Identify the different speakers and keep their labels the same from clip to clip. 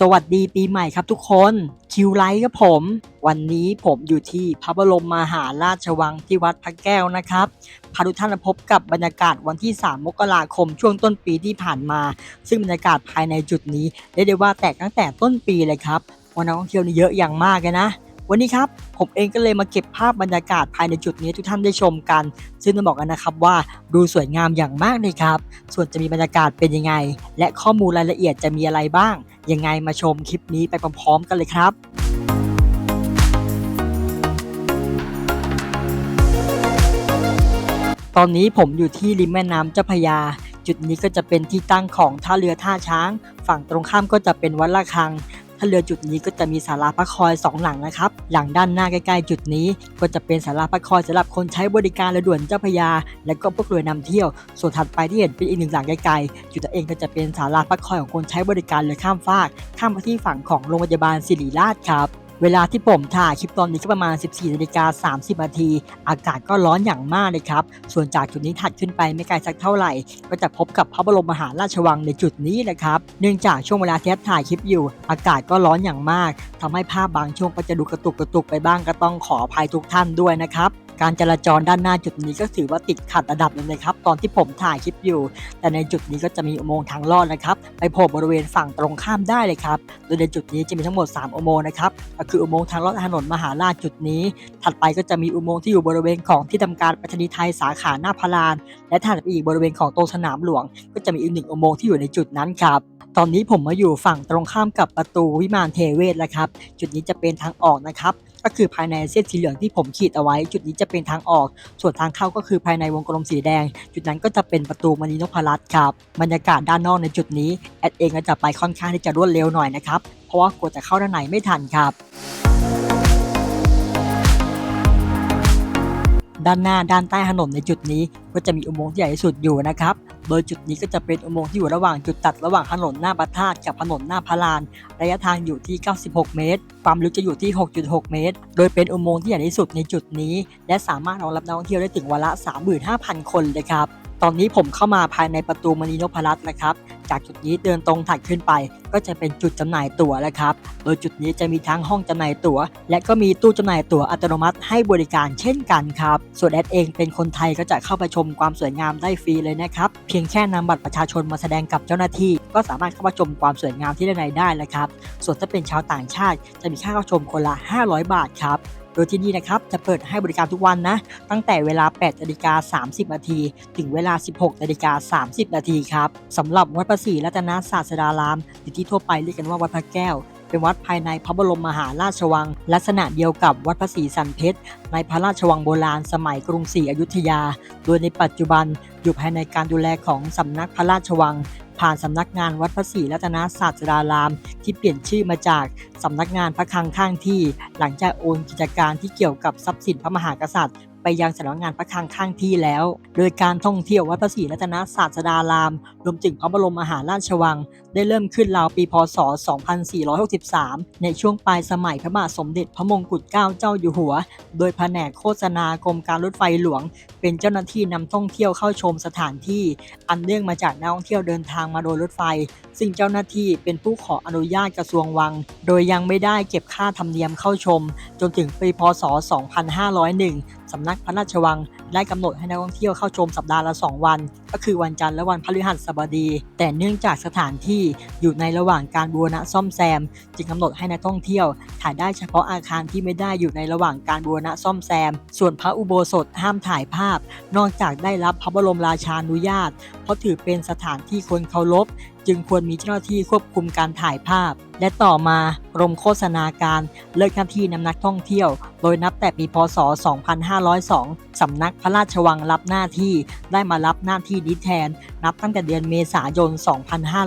Speaker 1: สวัสดีปีใหม่ครับทุกคนคิวไลท์ครับผม วันนี้ผมอยู่ที่พระบรมมหาราชวังที่วัดพระแก้วนะครับพาทุกท่านมาพบกับบรรยากาศวันที่ 3 มกราคมช่วงต้นปีที่ผ่านมา ซึ่งบรรยากาศภายในจุดนี้เรียกได้ว่าแตกตั้งแต่ต้นปีเลยครับวันนักท่องเที่ยวนี่เยอะอย่างมากเลยนะ วันนี้ครับผมเองก็เลยมาเก็บภาพบรรยากาศภายในจุดนี้ทุกท่านได้ชมกัน ซึ่งต้องบอกกันนะครับว่าดูสวยงามอย่างมากเลยครับ ส่วนจะมีบรรยากาศเป็นยังไง และข้อมูลรายละเอียดจะมีอะไรบ้าง ยังไงมาชมคลิปนี้ไปพร้อมๆกันเลยครับตอนนี้ผมอยู่ที่ริมแม่น้ำเจ้าพยา จุดนี้ก็จะเป็นที่ตั้งของท่าเรือท่าช้าง ฝั่งตรงข้ามก็จะเป็นวัดละคัง ท่าเรือจุดนี้ก็จะมีศาลาพระคอยสองหลังนะครับ หลังด้านหน้าใกล้ๆจุดนี้ ก็จะเป็นศาลาพระคอยสำหรับคนใช้บริการเรือด่วนเจ้าพระยา และก็พวกเรือนำเที่ยว ส่วนถัดไปที่เห็นเป็นอีกหนึ่งหลังไกลๆจุดตัวเองก็จะเป็นศาลาพระคอยของคนใช้บริการเรือข้ามฟาก ข้ามไปที่ฝั่งของโรงพยาบาลศิริราชครับ เวลาที่ผมถ่ายคลิปตอนนี้ก็ประมาณ 14นาฬิกา30นาที อากาศก็ร้อนอย่างมากเลยครับ ส่วนจากจุดนี้ถัดขึ้นไปไม่ไกลสักเท่าไหร่ ก็จะพบกับพระบรมมหาราชวังในจุดนี้นะครับ เนื่องจากช่วงเวลาที่ถ่ายคลิปอยู่ อากาศก็ร้อนอย่างมากทำให้ภาพบางช่วงก็จะดูกระตุกกระตุกไปบ้างก็ต้องขออภัยทุกท่านด้วยนะครับ การจราจรด้านหน้าจุดนี้ก็ถือว่าติดขัดระดับหนึงเลยครับตอนที่ผมถ่ายคลิปอยู่ แต่ในจุดนี้ก็จะมีอุโมงค์ทางลอดนะครับไปโผล่บริเวณฝั่งตรงข้ามได้เลยครับโดยในจุดนี้จะมีทั้งหมด 3 อุโมงค์นะครับก็คืออุโมงค์ทางลอดถนนมหาราชจุดนี้ ถัดไปก็จะมีอุโมงค์ที่อยู่บริเวณของที่ทำการไปรษณีย์ไทยสาขาหน้าพระลาน และถัดไปอีกบริเวณของตรงสนามหลวง ก็จะมีอีกหนึ่งอุโมงค์ที่อยู่ในจุดนั้นครับ ตอนนี้ผมมาอยู่ฝั่งตรงข้ามกับประตูวิมานเทเวศแล้วครับ จุดนี้จะเป็นทางออกนะครับ ก็คือภายในเส้นสีเหลืองที่ผมขีดเอาไว้ จุดนี้จะเป็นทางออก ส่วนทางเข้าก็คือภายในวงกลมสีแดง จุดนั้นก็จะเป็นประตูมณีนพรัตน์ครับ บรรยากาศด้านนอกในจุดนี้แอดเองก็จะไปค่อนข้างที่จะรวดเร็วหน่อยนะครับ เพราะว่ากลัวจะเข้าด้านในไม่ทันครับ ด้านหน้าด้านใต้ถนนในจุดนี้ก็จะมีอุโมงค์ที่ใหญ่ที่สุดอยู่นะครับ โดยจุดนี้ก็จะเป็นอุโมงค์ที่อยู่ระหว่างจุดตัดระหว่างถนนหน้าพระธาตุกับถนนหน้าพระลาน ระยะทางอยู่ที่ 96 เมตร ความลึกจะอยู่ที่ 6.6 เมตร โดยเป็นอุโมงค์ที่ใหญ่ที่สุดในจุดนี้ และสามารถรองรับนักท่องเที่ยวได้ถึงวันละ 35,000 คนเลยครับ ตอนนี้ผมเข้ามาภายในประตูมณีนพรัตน์นะครับ จากจุดนี้เดินตรงถัดขึ้นไป ก็จะเป็นจุดจำหน่ายตั๋วแล้วครับ โดยจุดนี้จะมีทั้งห้องจำหน่ายตั๋ว และก็มีตู้จำหน่ายตั๋วอัตโนมัติให้บริการเช่นกันครับ ส่วนแอดเองเป็นคนไทยก็จะเข้าไปชมความสวยงามได้ฟรีเลยนะครับ เพียงแค่นำบัตรประชาชนมาแสดงกับเจ้าหน้าที่ ก็สามารถเข้ามาชมความสวยงามที่ด้านในได้แล้วครับ ส่วนถ้าเป็นชาวต่างชาติจะมีค่าเข้าชมคนละ 500 บาทครับ โดยที่นี่นะครับจะเปิดให้บริการทุกวันนะ ตั้งแต่เวลา8นาฬิกา30นาทีถึงเวลา 16นาฬิกา30นาทีครับสำหรับวัดพระศรีรัตนศาสดารามหรือที่ทั่วไปเรียกกันว่าวัดพระแก้วเป็นวัดภายในพระบรมมหาราชวัง ลักษณะเดียวกับวัดพระศรีสันเพชรในพระราชวังโบราณสมัยกรุงศรีอยุธยา โดยในปัจจุบันอยู่ภายในการดูแลของสำนักพระราชวัง ผ่านสำนักงานวัดพระศรีรัตนศาสดาราม ที่เปลี่ยนชื่อมาจากสำนักงานพระคลังข้างที่ หลังจากโอนกิจการที่เกี่ยวกับทรัพย์สินพระมหากษัตริย์ไปยังสำนักงานพระคลังข้างที่แล้ว โดยการท่องเที่ยววัดพระศรีรัตนศาสดาราม รวมถึงพระบรมมหาราชวัง ได้เริ่มขึ้นราวปีพศ 2463 ในช่วงปลายสมัยพระบาทสมเด็จพระมงกุฎเกล้าเจ้าอยู่หัว โดยแผนกโฆษณากรมการรถไฟหลวง เป็นเจ้าหน้าที่นำท่องเที่ยวเข้าชมสถานที่ อันเนื่องมาจากนักท่องเที่ยวเดินทางมาโดยรถไฟ ซึ่งเจ้าหน้าที่เป็นผู้ขออนุญาตกระทรวงวัง โดยยังไม่ได้เก็บค่าธรรมเนียมเข้าชม จนถึงปีพศ 2501 สำนักพระราชวัง ได้กำหนดให้นักท่องเที่ยวเข้าชมสัปดาห์ละ 2 วัน ก็คือวันจันทร์และวันพฤหัสบดี แต่เนื่องจากสถานที่อยู่ในระหว่างการบูรณะซ่อมแซม จึงกำหนดให้นักท่องเที่ยว ถ่ายได้เฉพาะอาคารที่ไม่ได้อยู่ในระหว่างการบูรณะซ่อมแซม ส่วนพระอุโบสถห้ามถ่ายภาพ นอกจากได้รับพระบรมราชานุญาต เพราะถือเป็นสถานที่คนเคารพ จึงควรมีเจ้าหน้าที่ควบคุมการถ่ายภาพ และต่อมากรมโฆษณาการเลิกหน้าที่นำนักท่องเที่ยว โดยนับแต่ปีพศ 2502 สำนักพระราชวังรับหน้าที่ได้มารับหน้าที่นี้แทน นับตั้งแต่เดือนเมษายน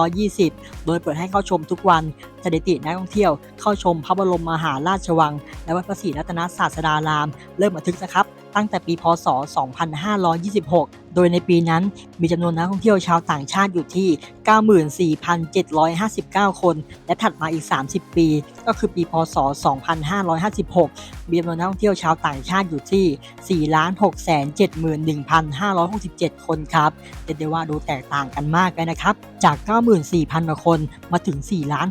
Speaker 1: 2520 โดยเปิดให้เข้าชมทุกวันสถิตินักท่องเที่ยวเข้าชมพระบรมมหาราชวัง และวัดพระศรีรัตนศาสดาราม เริ่มบันทึกนะครับ ตั้งแต่ปีพศ 2526 โดยในปีนั้นมีจำนวนนักท่องเที่ยวชาวต่างชาติอยู่ที่ 94,759 คน และถัดมาอีก 30 ปี ก็คือปีพศ 2556 มีจำนวนนักท่องเที่ยวชาวต่างชาติอยู่ที่ 4,671,567 คนครับเรียกได้ว่าดูแตกต่างกันมากเลยนะครับ จาก 94,000 คนมาถึง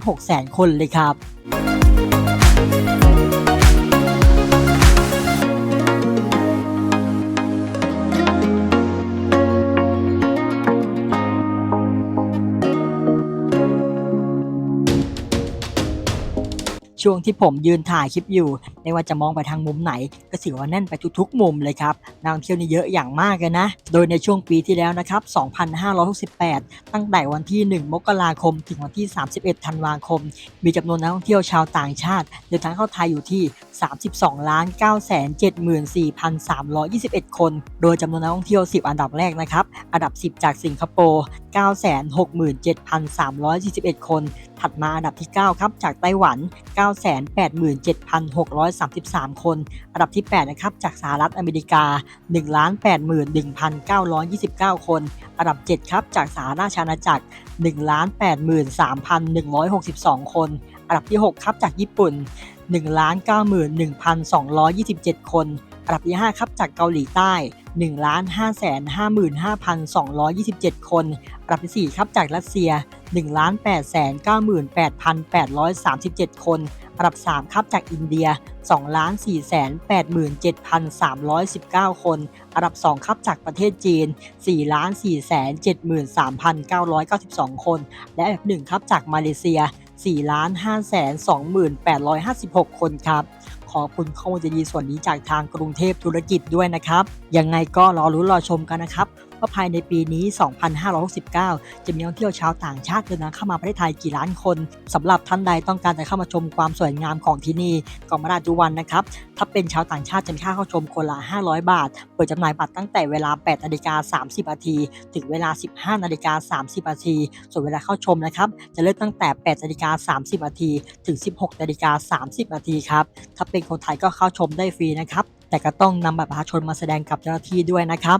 Speaker 1: 4,600,000 คนเลยครับ ช่วงที่ผมยืนถ่ายคลิปอยู่ ไม่ว่าจะมองไปทางมุมไหน ก็ถือว่าแน่นไปทุกๆ มุมเลยครับนักท่องเที่ยวนี่เยอะอย่างมากเลยนะ โดยในช่วงปีที่แล้วนะครับ 2568 ตั้งแต่วันที่ 1 มกราคม ถึงวันที่ 31 ธันวาคม มีจำนวนนักท่องเที่ยวชาวต่างชาติเดินทางเข้าไทยอยู่ที่ 32ล้าน974,321 คน โดยจำนวนนักท่องเที่ยว 10 อันดับแรกนะครับ อันดับ 10 จากสิงคโปร์ 967,341 คน ถัดมาอันดับที่ 9 ครับ จากไต้หวัน 9 987,633 คน อันดับที่ 8 นะครับ จากสหรัฐอเมริกา 181,929 คน อันดับ 7 ครับ จากสหราชอาณาจักร 183,162 คน อันดับที่ 6 ครับ จากญี่ปุ่น 191,227 คน อันดับที่ 5 ครับ จากเกาหลีใต้1,555,227 คน อันดับที่ 4 ครับ จากรัสเซีย 1,898,837 คน อันดับ 3 ครับจากอินเดีย 2,487,319 คน อันดับ 2 ครับจากประเทศจีน 4,473,992 คน และอันดับ 1 ครับจากมาเลเซีย 4,528,56 คนครับขอบคุณข้อมูลดีๆส่วนนี้จากทางกรุงเทพธุรกิจด้วยนะครับ ยังไงก็รอรุ้รอชมกันนะครับ ว่าภายในปีนี้ 2569 จะมีนักท่องเที่ยวชาวต่างชาติเดินทางเข้ามาประเทศไทยกี่ล้านคนสำหรับท่านใดต้องการจะเข้ามาชมความสวยงามของที่นี่ก็มาได้ทุวันนะครับ ถ้าเป็นชาวต่างชาติจะมีค่าเข้าชมคนละ 500 บาท เปิดจำหน่ายบัตรตั้งแต่เวลา8นาฬิกา30นาทีถึงเวลา 15นาฬิกา30นาทีส่วนเวลาเข้าชมนะครับ จะเริ่มตั้งแต่8นาฬิกา30นาทีถึง 16นาฬิกา30นาทีครับ ถ้าเป็นคนไทยก็เข้าชมได้ฟรีนะครับ แต่ก็ต้องนำบัตรประชาชนมาแสดงกับเจ้าหน้าที่ด้วยนะครับ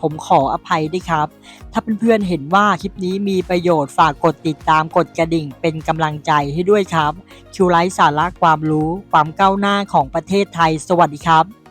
Speaker 1: ผมขออภัยด้วยครับ ถ้าเพื่อนๆเห็นว่าคลิปนี้มีประโยชน์ฝากกดติดตามกดกระดิ่งเป็นกำลังใจให้ด้วยครับ คิวไลท์สาระความรู้ ความก้าวหน้าของประเทศไทย สวัสดีครับ